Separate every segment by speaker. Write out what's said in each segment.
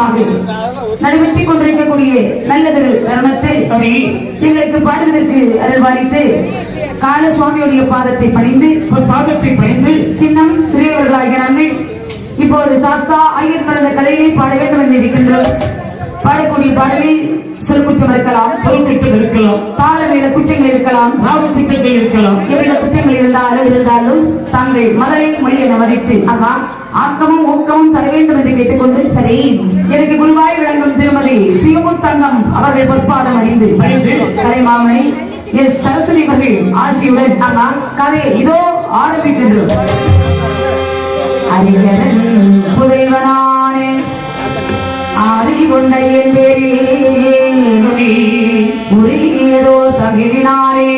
Speaker 1: சிறப்புமாக நடைபெற்றுக் கொண்டிருக்கக்கூடிய நல்லதொரு தருணத்தில் எங்களுக்கு பாடுவதற்கு அருள்வாளித்து காலசுவாமியுடைய பாதத்தை பணிந்து
Speaker 2: பாதத்தை பணிந்து
Speaker 1: சின்னம் சிறியவர்களாகிய நாங்கள் இப்போது சாஸ்தா ஐயர் கலந்த கதையை பாட வேண்டும் என்று இருக்கின்றோம். பாடக்கூடிய பாடலில் சொல் குற்றம் இருக்கலாம்
Speaker 2: பொறுப்பிட்டு இருக்கலாம்
Speaker 1: தாளமேல குற்றங்கள் இருக்கலாம்
Speaker 2: நாவு குற்றங்கள் இருக்கலாம்.
Speaker 1: எவ்வித குற்றங்கள் இருந்தாலும் இருந்தாலும் தாங்கள் மதலை மொழியை மதித்து ஆமா ஆக்கமும் ஊக்கமும் தர வேண்டும் என்று கேட்டுக்கொண்டு சரி. எனக்கு குருவாய் விளங்கும் திருமதி சிவமுத்தங்கம் அவர்கள் பொற்பாதம் அணிந்து கலைமாமணி எஸ். சரஸ்வதி அவர்கள் ஆசியுடன் ஆமா இதோ ஆரம்பிக்கின்றோம் அறிஞரன் புதைவனானே ஆதி கொண்ட என் பேரே உருகியதோ தமிழினாரே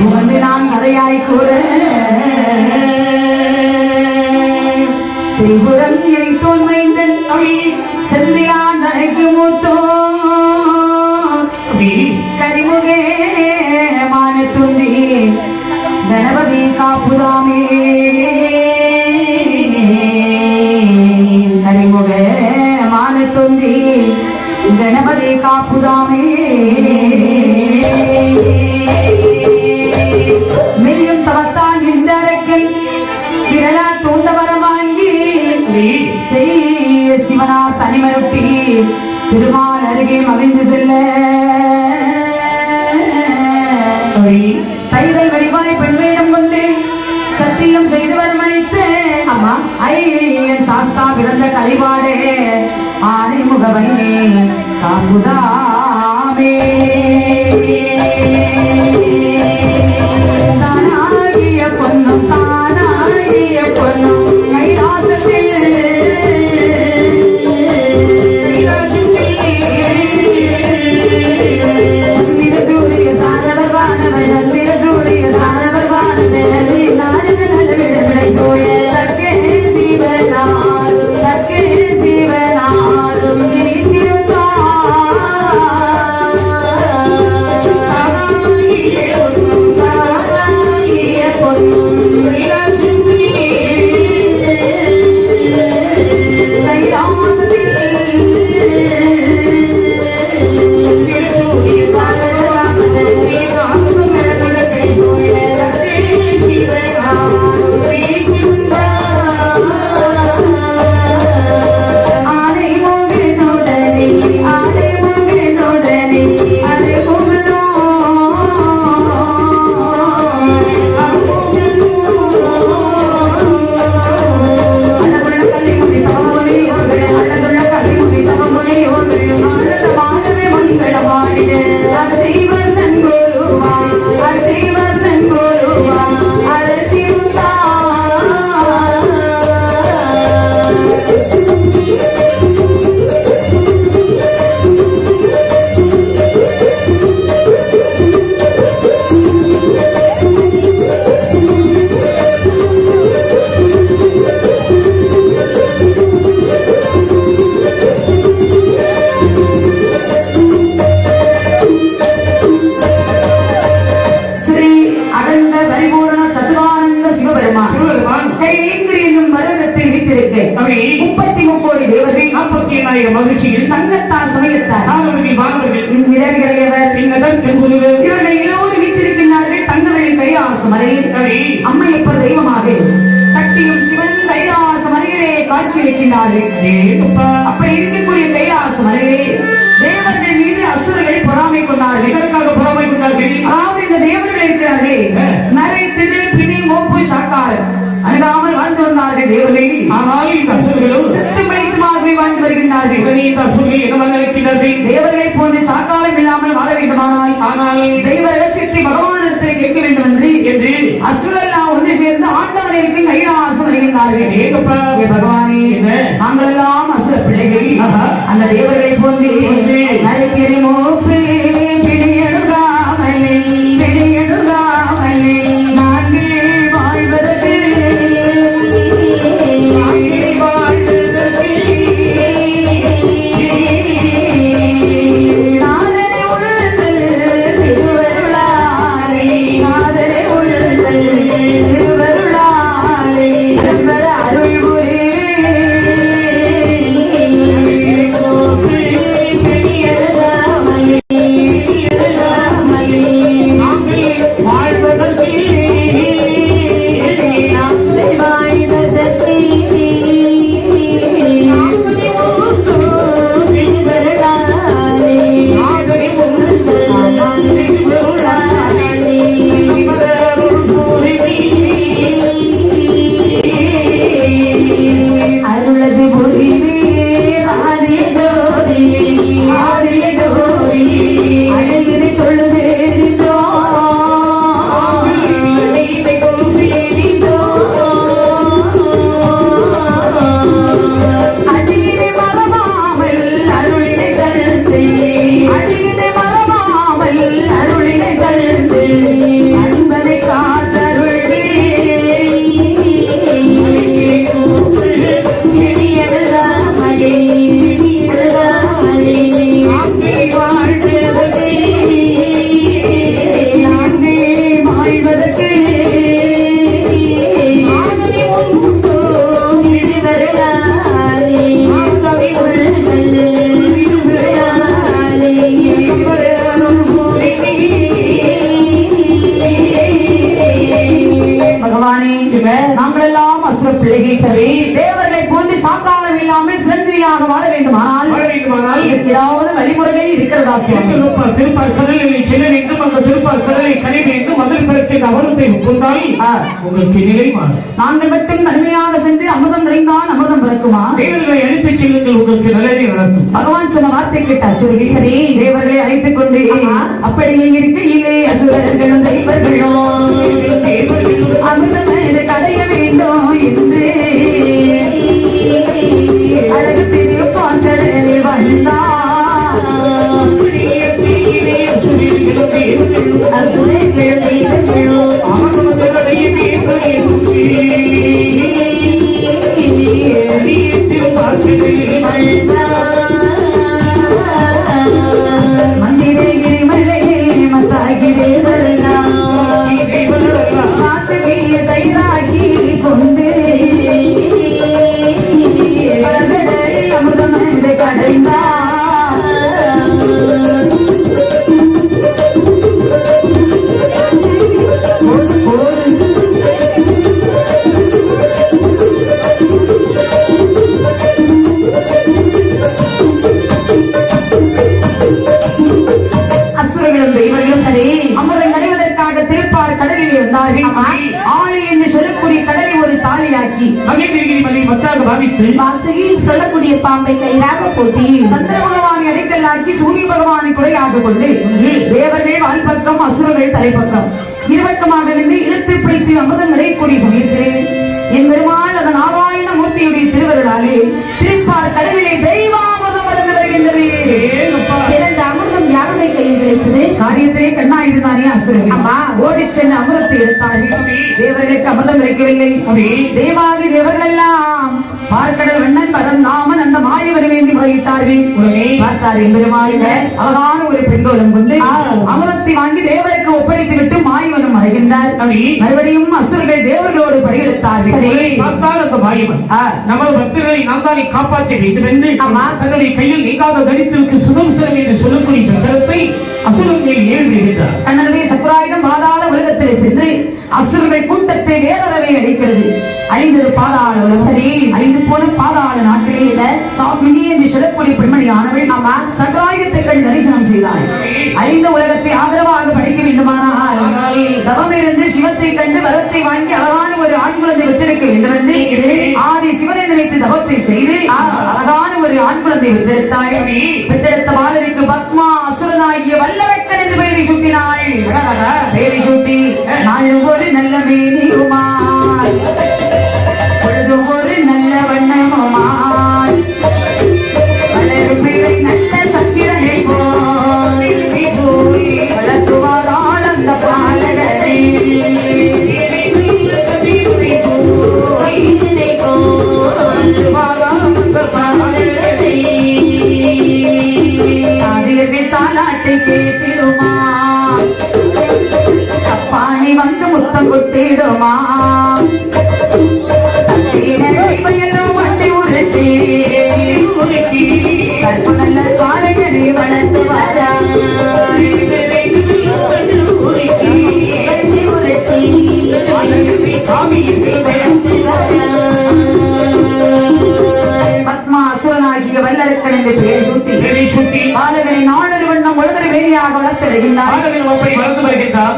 Speaker 1: உகந்து நான் கதையாய் கூற திரிபுரம் எரித்தோன் மைந்தன் அவி செந்திலான் அழைக்கு மூத்தோ கரிமுகே மான துந்தி கணபதி காப்புதாமே கரிமுகே மான துந்தி கணபதி காப்புதாமே திருமால் அருகே மகிழ்ந்து செல்ல. தைதல் வடிவாய் பெண்வேடம் கொண்டு சத்தியம் செய்து வர்மணித்து அம்மா ஐயன் சாஸ்தா பிறந்த கலைவாடே ஆனை முகவனே காம்புதாமே தானாகிய பொன்னும்
Speaker 2: ஆனால் இந்த அசுரர்களோ
Speaker 1: செத்து மடித்து மாதிரி வாழ்ந்து வருகின்றார்கள்.
Speaker 2: இதனை இந்த அசுரர்கள் என்ன நினைக்கிறது
Speaker 1: தேவர்களை போன்று சாக்காலம் இல்லாமல் வாழ வேண்டுமானால்
Speaker 2: ஆனால்
Speaker 1: தெய்வ ரகசியத்தை பகவானிடத்தை கேட்க வேண்டும் என்று
Speaker 2: என்று
Speaker 1: அசுரெல்லாம் ஒன்று சேர்ந்து ஆண்டவர்களுக்கு கைலாசம் வருகின்றார்கள்.
Speaker 2: ஏகப்பா
Speaker 1: பகவானே நாங்கள் எல்லாம் அசுர பிள்ளைகள். அந்த தேவர்களை போன்று நரத்திரை மோப்பே
Speaker 2: உங்களுக்கு மாறும்
Speaker 1: நாங்கள் மட்டும் நன்மையாக சென்று அமிர்தம் விளைந்தால் அமிர்தம் பிறக்குமா?
Speaker 2: தேவர்களை அழைத்துச் செல்லுங்கள் உங்களுக்கு நல்லதே நடக்கும்
Speaker 1: பகவான் சொன்ன வார்த்தை கேட்ட அசுரர்கள் சரி தேவர்களை அழைத்துக் கொண்டு அப்படியே இருக்கையிலே அசுரர்களும் தெய்வர்களும் அமிர்தம் இது கடைய வேண்டும் என்று அழகு திருப்பான் கடலில் வந்தார் அசுரர்கள் தெய்வங்களும் மந்திரகிரி நடையக்கூடிய சமயத்திலே என் பெருமாள் அதன் நாராயண மூர்த்தியுடைய திருவருளாலே திருப்பார் கடலிலே தெய்வாமுதம் வளர்ந்து வருகின்றது. இரண்டு அமிர்தம் யாருடைய கையில் கிடைத்தது? காரியத்திலே கண்ணாயிருந்தானே அசுரர்கள். அம்மா ஓடிச் சென்று அமிர்தத்தை எடுத்தார்கள். தேவர்களுக்கு அமிர்தம் கிடைக்கவில்லை. தேவாதி தேவர்கள் எல்லாம் பார்க்கடல் வண்ணன் பரந்தாமன் அந்த மாயை வர வேண்டி முறையிட்டார்கள். பார்த்தார் எம்பெருமாள் அழகான ஒரு பெண்கோலம் கொண்டு அமரத்தை வாங்கி தேவருக்கு ஒப்படைத்து விட்டு மாயவனம் மறைகின்றார். மறுபடியும் அசுரர்கள் தேவர்களோடு படையெடுத்தார்கள்
Speaker 2: பார்த்தால் அந்த மாயவன். நமது பக்தர்களை நாம் தானே காப்பாற்ற வேண்டும் என்று. தன்னுடைய கையில் நீங்காத தரித்திருக்கு சுதந்திரம் என்று சொல்லக்கூடிய சக்கரத்தை அசுரங்கள் ஏழுகிறார்
Speaker 1: கண்ணனே சக்கராயுதம் பாதாள உலகத்திலே சென்று அசுரர்கள் கூட்டத்தை வேறறவை அடிக்கிறது. ஐந்து பாதாள சரி ஐந்து போல பாதாள நாட்களில் இல்ல என்று சொல்லக்கூடிய பெண்மணியானவள் நாம சகாயத்தை கண்டு தரிசனம் செய்தாள். ஐந்து உலகத்தை ஆதரவாக படைக்க வேண்டுமானால் தவம் இருந்து சிவத்தை கண்டு வரத்தை வாங்கி அழகான ஒரு ஆண் குழந்தை பெற்றெடுக்க வேண்டும் என்று ஆதி சிவனை நினைத்து தவத்தை செய்து அழகான ஒரு ஆண் குழந்தை பெற்றெடுத்தாள் பெற்றெடுத்த பாலருக்கு பத்மா அசுரனாகிய வல்லரக்கன் என்று பெயரை சூட்டினாள். பெயரை சூட்டி நான் ஒரு நல்ல மேனியுமா? குத்திடுமா முத்தம் வண்டி உருட்டி உருட்டி கற்பு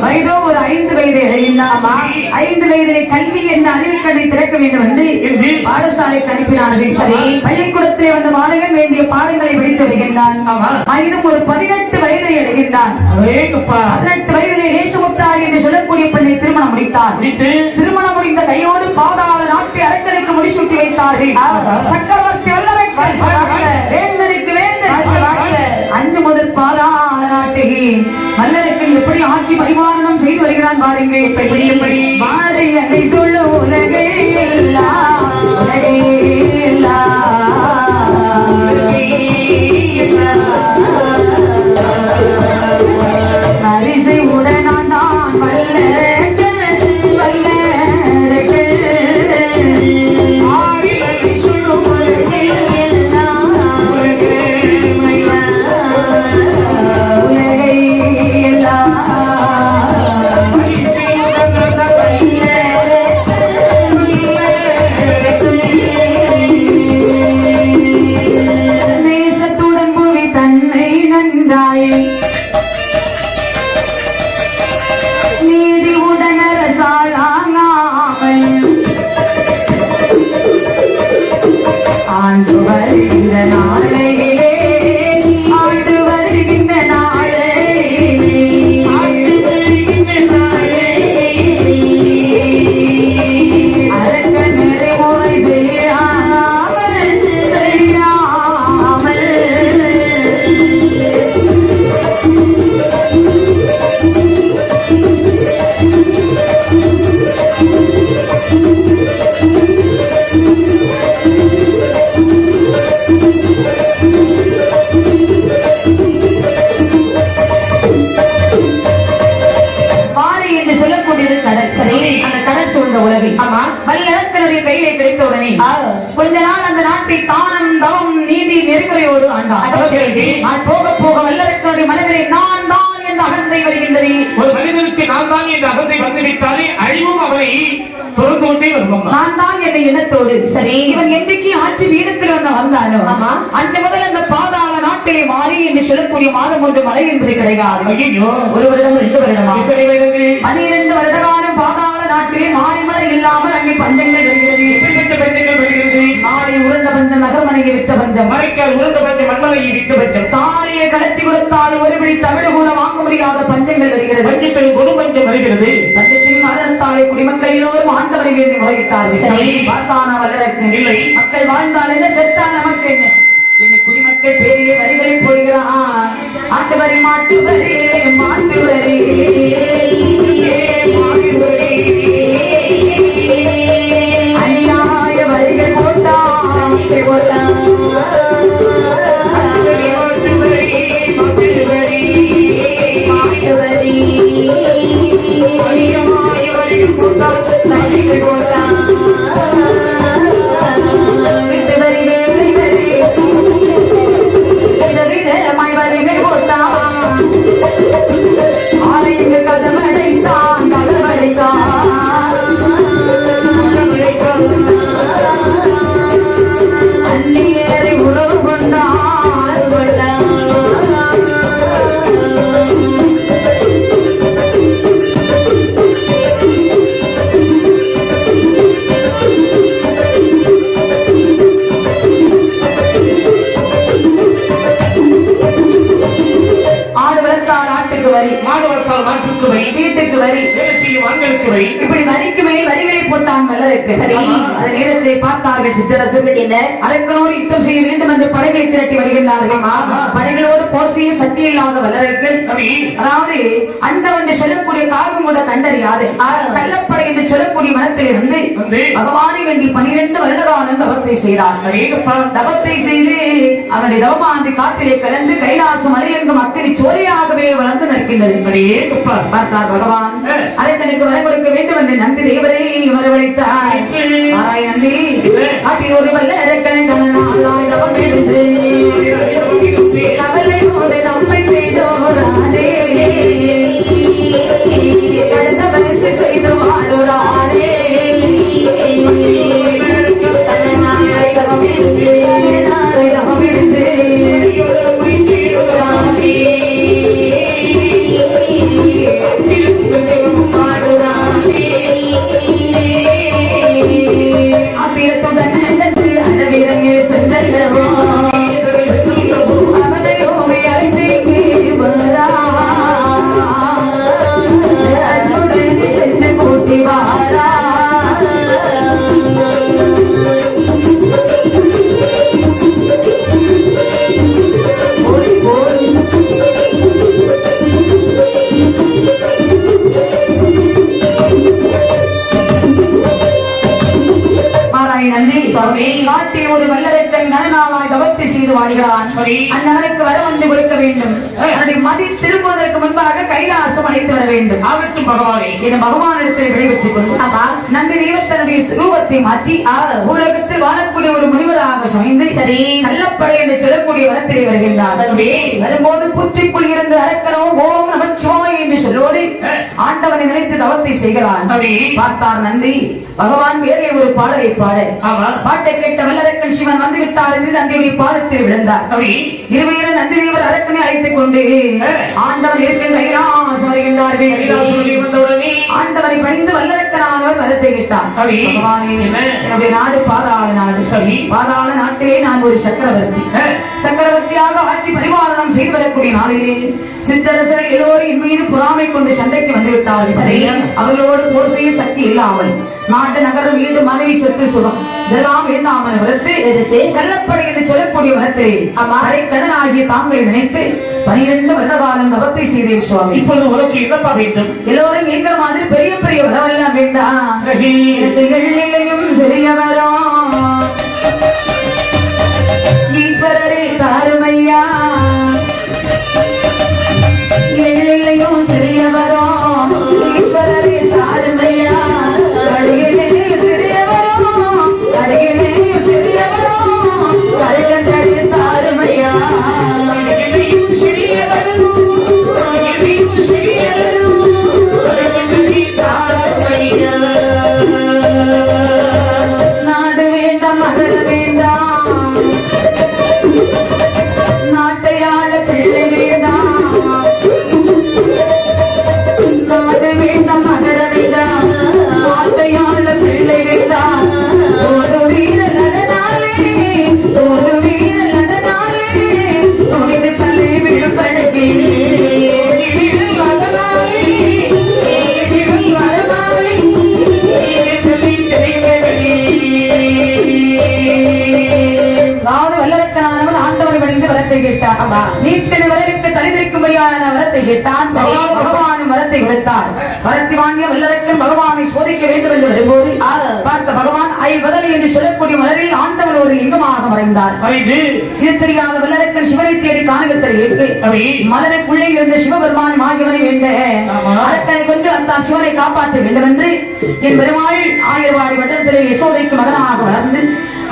Speaker 1: வயதோ ஒரு ஐந்து வயது அடைகின்றாமா ஐந்து வயதிலே கல்வி என்ற அறிவுக்கடை திறக்க வேண்டும் என்று
Speaker 2: என்று
Speaker 1: பாடசாலைக்கு அனுப்பினார்கள். சரி பள்ளிக்கூடத்திலே வந்த மாணவன் வேண்டிய பாடங்களை படித்து வருகின்றான். ஒரு பதினெட்டு வயதை
Speaker 2: ஏங்கப்பா
Speaker 1: பதினெட்டு வயதிலே நேசமுத்தார் என்று சொல்லக்கூடிய பெண்ணை திருமணம் முடித்தார்.
Speaker 2: முடித்து?
Speaker 1: திருமணம் முடிந்த கையோடு பாதாள நாட்டை அரக்கனுக்கு முடிசூட்டி வைத்தார்கள். சக்கரவர்த்தி வல்லரக்கன் மன்னருக்கு எப்படி ஆட்சி பரிமாறணம் செய்து வருகிறான் பாருங்கள். எப்படி எப்படி வாழை சொல்ல உலகே எல்லாம். ஆண்டு கொஞ்ச நாள் அந்த நாட்டை தானம் தவம் நீதி நெறிமுறையோடு? நான் போக போக வல்லரசனுடைய மனதிலே நான் தான் என்ற அகந்தை வருகின்றது.
Speaker 2: ஒரு மனிதனுக்கு நான் தான் என்ற அகத்தை வந்துவிட்டாலே அழிவும் அவனை தொடர்ந்து கொண்டே வரும்
Speaker 1: நான் தான் என்ற எண்ணத்தோடு சரி. இவன் என்றைக்கு ஆட்சி வீடத்தில் வந்து வந்தானோ. அந்த முதல் அந்த பாதாள நாட்டிலே மாறி என்று சொல்லக்கூடிய மாதம் ஒன்று மழை என்பது கிடையாது. ஒரு வருடம் ரெண்டு வருடமா? பனிரெண்டு வருட காலம் பாதாள நாட்டிலே மாறி மழை இல்லாமல் அங்கே பஞ்சங்கள் பஞ்சம் நகர்மனையை விற்ற பஞ்சம்
Speaker 2: மறைக்கால் உருண்ட பஞ்சம் மண்மலையை விட்டு பஞ்சம்
Speaker 1: தாலியை கலச்சி கொடுத்தால் ஒரு பிடி தமிழ் கூட வாங்க முடியாத பஞ்சங்கள் வருகிறது.
Speaker 2: பஞ்சத்தில் குரு பஞ்சம் வருகிறது.
Speaker 1: பஞ்சத்தின் மரணத்தாலே குடிமக்கள் எல்லோரும் ஆண்டவரை வேண்டி முறையிட்டார்கள். பார்த்தானா வல்லரசன்
Speaker 2: இல்லை.
Speaker 1: மக்கள் வாழ்ந்தால் என்ன செத்தால் நமக்கு என்ன? குடிமக்கள் பேரிலே வரிகளை போடுகிறான் ஆட்டு வரி மாட்டு வரி போட்டான். போட்டான் அரக்கனோடு யுத்தம் செய்ய வேண்டும் என்று படைகளை திரட்டி வருகின்றார்கள். படைகளோடு போர் செய்ய சக்தி இல்லாத வல்லர்கள்
Speaker 2: கவி
Speaker 1: அதாவது அண்டம் என்று சொல்லக்கூடிய காகம் கூட கண்டறியாது. கள்ளப்படை என்று சொல்லக்கூடிய மனத்தில் இருந்து
Speaker 2: வந்து
Speaker 1: பகவானை வேண்டி பனிரெண்டு வருடகாலம் தவத்தை செய்தார் தவத்தை செய்து அவனுடைய தவமாந்தி காற்றிலே கலந்து கைலாசம் அலையெங்கும் அக்கறி சோலையாகவே வளர்ந்து நிற்கின்றது. பார்த்தார் பகவான். அதை தனக்கு வர கொடுக்க வேண்டும் என்று நந்தி தேவரை வரவழைத்தார் நந்தி. ஒரு வல்ல அரக்கனை
Speaker 2: ஆகட்டும் பகவானே.
Speaker 1: என பகவானிடத்தில் விடைபெற்றுக் கொண்டு நந்தி தெய்வம் தன்னுடைய ரூபத்தை மாற்றி உலகத்தில் வாழக்கூடிய ஒரு முனிவராக சமைந்து சரி. நல்லப்படை என்று சொல்லக்கூடிய வனத்திலே வருகின்றார். வரும்போது புற்றிக்குள் இருந்து அரக்கனோ ஓம் நமச்சிவாய் என்று சொல்லோடு ஆண்டவனை நினைத்து தவத்தை செய்கிறான். பார்த்தார் நந்தி பகவான் வேறே ஒரு பாடலை பாட. பாட்டை கேட்ட வல்லரக்கன் சிவன் வந்து விட்டார் என்று நந்தியுடைய பாதத்தில் விழுந்தார். இருமையில நந்தி தேவர் அரக்கனை அழைத்து வைத்துக் கொண்டு
Speaker 2: ஆ.
Speaker 1: ஆண்டவர் இருக்கின்ற கைலாசம் வருகின்றார்கள். ஆண்டவரை பணிந்து வல்லரக்கனானவர்
Speaker 2: என்ன?
Speaker 1: என்னுடைய நாடு பாதாள நாடு
Speaker 2: சரி.
Speaker 1: பாதாள நாட்டிலே நான் ஒரு சக்கரவர்த்தி. சக்கரவர்த்தியாக ஆட்சி பரிபாலனம் செய்து வரக்கூடிய நாளிலே சித்தரசர்கள் எல்லோரும் என் மீது பொறாமை கொண்டு சண்டைக்கு வந்து விட்டார்கள்
Speaker 2: சரி.
Speaker 1: அவர்களோடு போர் செய்ய சக்தி இல்லாமல் நாட்டு நகரம் வீடு மனைவி சொத்து சுகம் இதெல்லாம் வேண்டாமல் வளர்த்து
Speaker 3: எடுத்து
Speaker 1: கள்ளப்படை என்று சொல்லக்கூடிய வனத்திலே அம்மாரை கடனாகிய தாங்களை நினைத்து பனிரெண்டு வருட காலம் தவத்தை செய்தேன் சுவாமி.
Speaker 2: இப்பொழுது உனக்கு என்னப்பா வேண்டும்?
Speaker 1: எல்லோரும் இருக்கிற மாதிரி பெரிய பெரிய வரவெல்லாம் வேண்டாம். எனக்கு எள்ளிலையும் கேட்டார் நீட்டின வரவிற்கு தலைவிரிக்கும்படியான வரத்தை கேட்டான் சரி, பகவானும் வரத்தை கொடுத்தார் வரத்தை வாங்கிய வல்லரக்கன் பகவானை சோதிக்க வேண்டும் என்று வரும்போது பார்த்த பகவான் ஐ வதலி என்று சொல்லக்கூடிய மலரில் ஆண்டவன் ஒரு லிங்கமாக மறைந்தார்.
Speaker 2: மறைந்து,
Speaker 1: இது தெரியாத சிவனை தேடி காணகத்தில்
Speaker 2: அவை
Speaker 1: மலருக்குள்ளே இருந்த சிவபெருமான் மாயவனை வேண்ட. அரக்கனை கொண்டு அந்த சிவனை காப்பாற்ற வேண்டும் என்று என் பெருமாள் ஆயிரவாடி வட்டத்திலே யசோதைக்கு மகனாக வளர்ந்து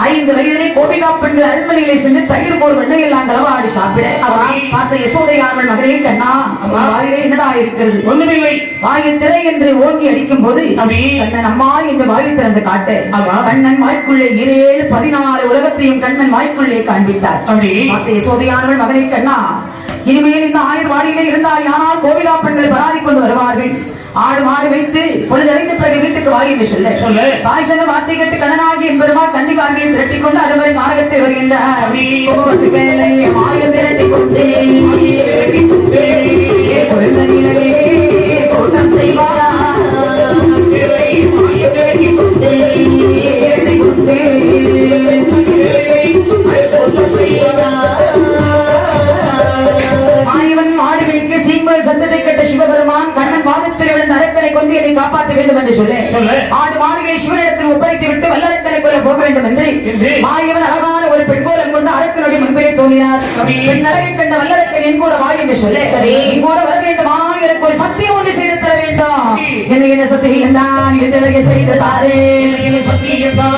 Speaker 1: ஐந்து வயதிலே கோபிகா பெண்கள் அரண்மனையிலே சென்று தயிர் போர் வெண்ணை எல்லாம் களவாடி சாப்பிட. அவள் பார்த்த யசோதையார்கள் மகனே கண்ணா. வாயிலே என்னடா இருக்கிறது?
Speaker 2: ஒண்ணுமில்லை
Speaker 1: வாயில் திரை என்று ஓங்கி அடிக்கும் போது கண்ணன் அம்மா என்று வாயை திறந்து காட்ட.
Speaker 2: ஆமா.
Speaker 1: கண்ணன் வாய்க்குள்ளே இரேழு பதினாலு உலகத்தையும் கண்ணன் வாய்க்குள்ளே காண்பித்தார். பார்த்த யசோதையானவள் மகனை கண்ணா இனிமேல் இந்த ஆயிரம் வாடியிலே இருந்தால் யானால் கோவிலா பெண்கள் பராதி கொண்டு வருவார்கள்? ஆடு மாடு வைத்து பொழுதடைந்த பிறகு வீட்டுக்கு வாய் என்று சொல்ல.
Speaker 2: சொல்லு.
Speaker 1: தாய் சொன்ன வார்த்தை கேட்டு கொண்டு வருகின்றார்.
Speaker 2: அவை
Speaker 1: கோபசுகளை மாயம் திரட்டிக் கொண்டே கொண்டே பொழுதனிலே கூட்டம் செய்வார் திரட்டிக் கொண்டே திரட்டிக் கொண்டே மாயவன் வேண்டும் என்று சொல்லு. ஆடு மாடுகளை சிவனிடத்தில் ஒப்படைத்து விட்டு வல்லரக்கனை கொள்ள போக வேண்டும் என்று. மாயவன் அழகான ஒரு பெண்கோலம் கொண்டு அரக்கனுடைய முன்பிலே தோன்றினார். பெண் அழகை கண்ட வல்லரக்கன் என் கூட வா என்று சொல்லு. என் கூட வர வேண்டும் ஆனால் எனக்கு ஒரு சத்தியம் ஒன்று செய்து தர வேண்டும். என்ன என்ன சத்தியம் தான் எதிரக செய்து தாரே
Speaker 2: சத்தியத்தான் எங்களை